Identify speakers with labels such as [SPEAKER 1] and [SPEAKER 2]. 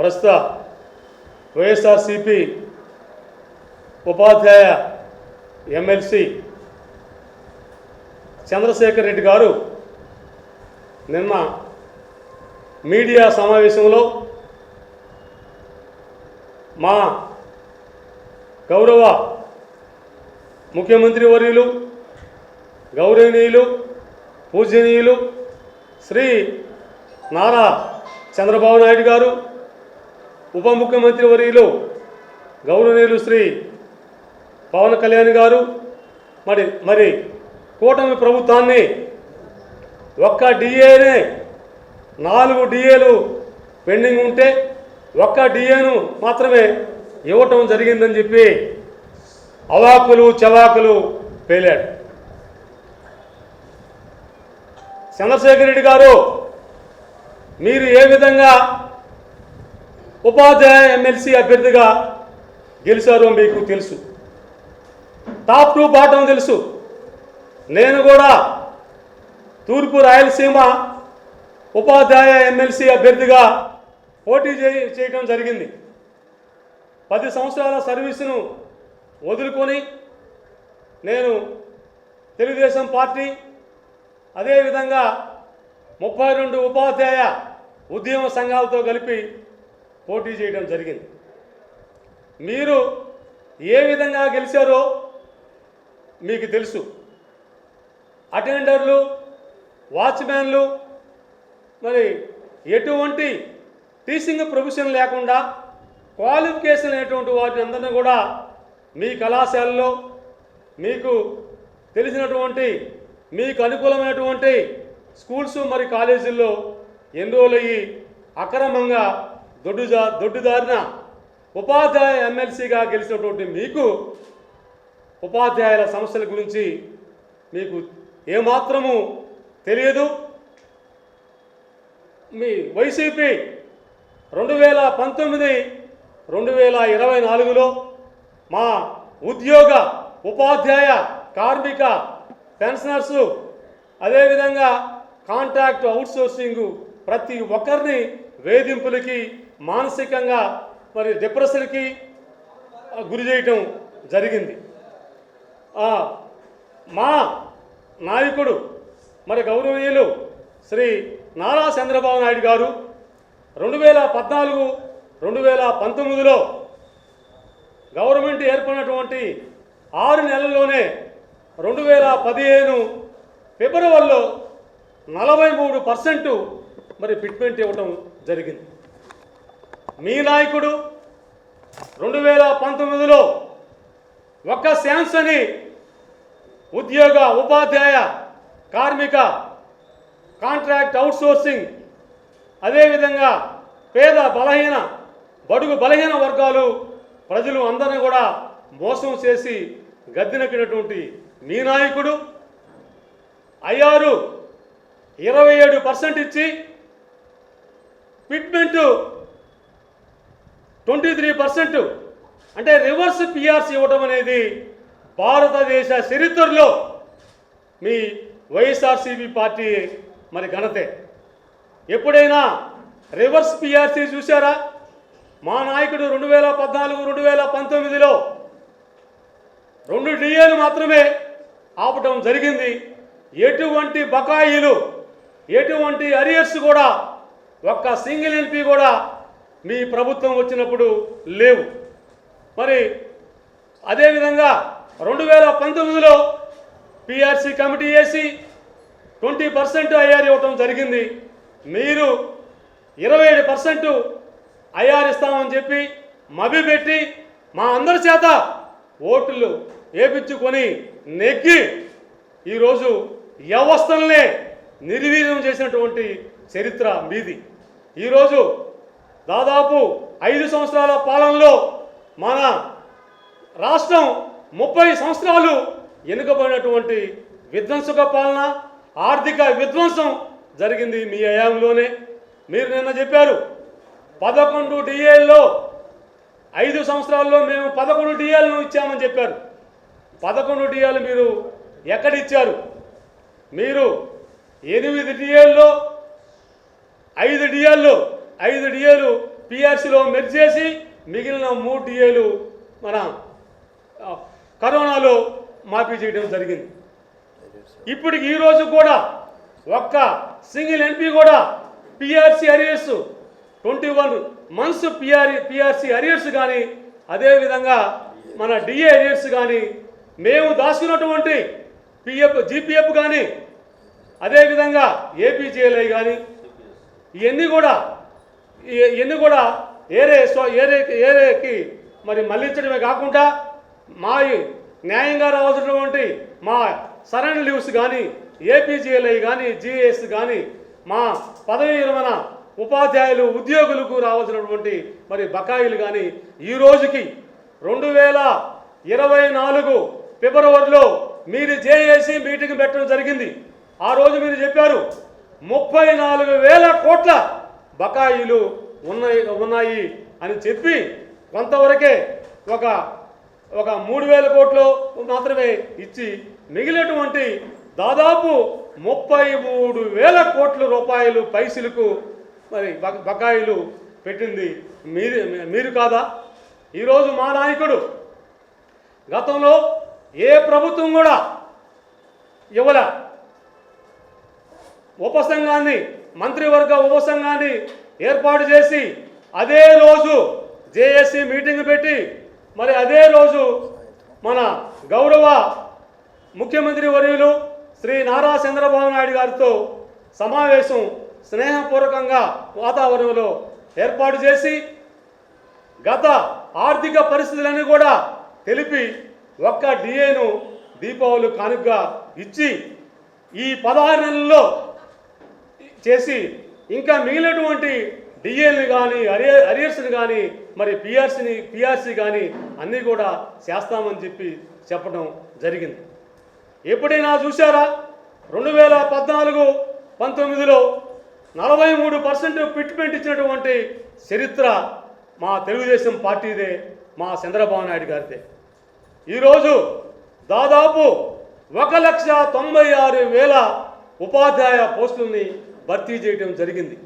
[SPEAKER 1] ప్రస్తుత వైఎస్ఆర్సిపి ఉపాధ్యాయ ఎమ్మెల్సీ చంద్రశేఖర్ రెడ్డి గారు నిన్న మీడియా సమావేశంలో మా గౌరవ ముఖ్యమంత్రి వర్యులు గౌరవనీయులు పూజనీయులు శ్రీ నారా చంద్రబాబు నాయుడు గారు ఉప ముఖ్యమంత్రి వర్యులు గౌరవనీయులు శ్రీ పవన్ కళ్యాణ్ గారు మరి మరి కూటమి ప్రభుత్వాన్ని ఒక్క డిఏనే నాలుగు డిఏలు పెండింగ్ ఉంటే ఒక్క డిఏను మాత్రమే ఇవ్వటం జరిగిందని చెప్పి అవాకులు చవాకులు పేలాడు. చంద్రశేఖర్ రెడ్డి గారు మీరు ఏ విధంగా ఉపాధ్యాయ ఎమ్మెల్సీ అభ్యర్థిగా గెలిచారో మీకు తెలుసు. టాప్ టూ బాటం తెలుసు. నేను కూడా తూర్పు రాయలసీమ ఉపాధ్యాయ ఎమ్మెల్సీ అభ్యర్థిగా పోటీ చేయ చేయడం జరిగింది. పది సంవత్సరాల సర్వీసును వదులుకొని నేను తెలుగుదేశం పార్టీ అదేవిధంగా ముప్పై రెండు ఉపాధ్యాయ ఉద్యమ సంఘాలతో కలిపి పోటీ చేయడం జరిగింది. మీరు ఏ విధంగా గెలిచారో మీకు తెలుసు. అటెండర్లు వాచ్మ్యాన్లు మరి ఎటువంటి టీచింగ్ ప్రొఫెషన్ లేకుండా క్వాలిఫికేషన్ అనేటువంటి వాటిని అందరినీ కూడా మీ కళాశాలలో మీకు తెలిసినటువంటి మీకు అనుకూలమైనటువంటి స్కూల్స్ మరి కాలేజీల్లో ఎన్రోల్ అయ్యి అక్రమంగా దొడ్డుజా దొడ్డుదారిన ఉపాధ్యాయ ఎమ్మెల్సీగా గెలిచినటువంటి మీకు ఉపాధ్యాయుల సమస్యల గురించి మీకు ఏమాత్రము తెలియదు. మీ వైసీపీ రెండు వేల పంతొమ్మిది రెండు వేల ఇరవై నాలుగులో మా ఉద్యోగ ఉపాధ్యాయ కార్మిక పెన్షనర్సు అదేవిధంగా కాంట్రాక్ట్ అవుట్సోర్సింగ్ ప్రతి ఒక్కరిని వేధింపులకి మానసికంగా మరి డిప్రెషన్కి గురి చేయటం జరిగింది. మా నాయకుడు మరి గౌరవనీయులు శ్రీ నారా చంద్రబాబు నాయుడు గారు రెండు వేల పద్నాలుగు రెండు వేల పంతొమ్మిదిలో గవర్నమెంట్ ఏర్పడినటువంటి ఆరు నెలల్లోనే రెండు వేల పదిహేను ఫిబ్రవరిలో నలభై మూడు పర్సెంట్ మరి ఫిట్మెంట్ ఇవ్వటం జరిగింది. మీ నాయకుడు రెండు వేల పంతొమ్మిదిలో ఒక్క శాంసని ఉద్యోగ ఉపాధ్యాయ కార్మిక కాంట్రాక్ట్ అవుట్సోర్సింగ్ అదేవిధంగా పేద బలహీన బడుగు బలహీన వర్గాలు ప్రజలు అందరం కూడా మోసం చేసి గద్దెనెక్కినటువంటి మీ నాయకుడు అయ్యారు ఇరవై ఏడు పర్సెంట్ ఇచ్చి పిట్మెంటు ట్వంటీ త్రీ పర్సెంట్. అంటే రివర్స్ పిఆర్సీ ఇవ్వటం అనేది భారతదేశ చరిత్రలో మీ వైఎస్ఆర్సీపీ పార్టీ మరి ఘనతే. ఎప్పుడైనా రివర్స్ పిఆర్సీ చూసారా మా నాయకుడు రెండు వేల పద్నాలుగు రెండు వేల పంతొమ్మిదిలో రెండు డిఏలు మాత్రమే ఆపటం జరిగింది. ఎటువంటి బకాయిలు ఎటువంటి అరియర్స్ కూడా ఒక్క సింగిల్ ఎల్పి కూడా మీ ప్రభుత్వం వచ్చినప్పుడు లేవు. మరి అదేవిధంగా రెండు వేల పంతొమ్మిదిలో పిఆర్సీ కమిటీ వేసి ట్వంటీ పర్సెంట్ ఐఆర్ ఇవ్వటం జరిగింది. మీరు ఇరవై ఏడు పర్సెంట్ ఐఆర్ ఇస్తామని చెప్పి మభ్యపెట్టి మా అందరి చేత ఓట్లు వేపించుకొని నెగ్గి ఈరోజు వ్యవస్థలనే నిర్వీర్యం చేసినటువంటి చరిత్ర మీది. ఈరోజు దాదాపు ఐదు సంవత్సరాల పాలనలో మన రాష్ట్రం ముప్పై సంవత్సరాలు వెనుకబడినటువంటి విధ్వంసక పాలన ఆర్థిక విధ్వంసం జరిగింది మీ హయాంలోనే. మీరు నిన్న చెప్పారు పదకొండు డిఏల్లో ఐదు సంవత్సరాల్లో మేము పదకొండు డిఏలను ఇచ్చామని చెప్పారు. పదకొండు డిఏలు మీరు ఎక్కడిచ్చారు? మీరు ఎనిమిది డిఏల్లో ఐదు డిఏల్లో ఐదు డిఏలు పిఆర్సీలో మెర్జ్ చేసి మిగిలిన మూడు డిఏలు మన కరోనాలో మాఫీ చేయడం జరిగింది. ఇప్పటికి ఈ రోజు కూడా ఒక్క సింగిల్ ఎంపీ కూడా PRC arrears twenty one months PR PRC arrears కానీ అదేవిధంగా మన డిఏ అరియర్స్ కానీ మేము దాచుకున్నటువంటి పిఎఫ్ జీపీఎఫ్ కానీ అదేవిధంగా ఏపీజేఎల్ఐ కానీ ఇవన్నీ కూడా ఈ- ఇవన్నీ కూడా ఏరే సో ఏరే ఏరేకి మరి మళ్ళించడమే కాకుండా మా ఈ న్యాయంగా రావాల్సినటువంటి మా సరైన లీవ్స్ కానీ ఏపీజీఎల్ఐ కానీ జిఎస్ కానీ మా పదవి విరమణ ఉపాధ్యాయులు ఉద్యోగులకు రావాల్సినటువంటి మరి బకాయిలు కానీ ఈ రోజుకి రెండు వేల ఇరవై నాలుగు ఫిబ్రవరిలో మీరు జేఏసీ మీటింగ్ పెట్టడం జరిగింది. ఆ రోజు మీరు చెప్పారు ముప్పై నాలుగు వేల కోట్ల బకాయిలు ఉన్నాయి ఉన్నాయి అని చెప్పి కొంతవరకే ఒక ఒక మూడు వేల కోట్లు మాత్రమే ఇచ్చి మిగిలినటువంటి దాదాపు ముప్పై మూడు వేల కోట్ల రూపాయలు పైసలకు మరి బ- బకాయిలు పెట్టింది మీరు మీరు కాదా? ఈరోజు మా నాయకుడు గతంలో ఏ ప్రభుత్వం కూడా ఇవ్వల. ఉపసంఘాన్ని మంత్రివర్గ ఉపసంఘాన్ని ఏర్పాటు చేసి అదే రోజు జేఏసీ మీటింగ్ పెట్టి మరి అదే రోజు మన గౌరవ ముఖ్యమంత్రి వర్యులు శ్రీ నారా చంద్రబాబు నాయుడు గారితో సమావేశం స్నేహపూర్వకంగా వాతావరణంలో ఏర్పాటు చేసి గత ఆర్థిక పరిస్థితులన్నీ కూడా తెలిపి ఒక్క డిఏను దీపావళి కానుకగా ఇచ్చి ఈ పదహారు నెలల్లో చేసి ఇంకా మిగిలినటువంటి డిఏలు కానీ అరియర్ అరియర్స్ని కానీ మరి పిఆర్సీని పిఆర్సీ కానీ అన్నీ కూడా చేస్తామని చెప్పి చెప్పడం జరిగింది. ఎప్పుడైనా చూసారా రెండు వేల పద్నాలుగు పంతొమ్మిదిలో నలభై మూడు పర్సెంట్ ఫిట్మెంట్ ఇచ్చినటువంటి చరిత్ర మా తెలుగుదేశం పార్టీదే మా చంద్రబాబు నాయుడు గారిదే. ఈరోజు దాదాపు ఒక లక్ష తొంభై ఆరు వేల ఉపాధ్యాయ పోస్టుల్ని భర్తీ చేయడం జరిగింది.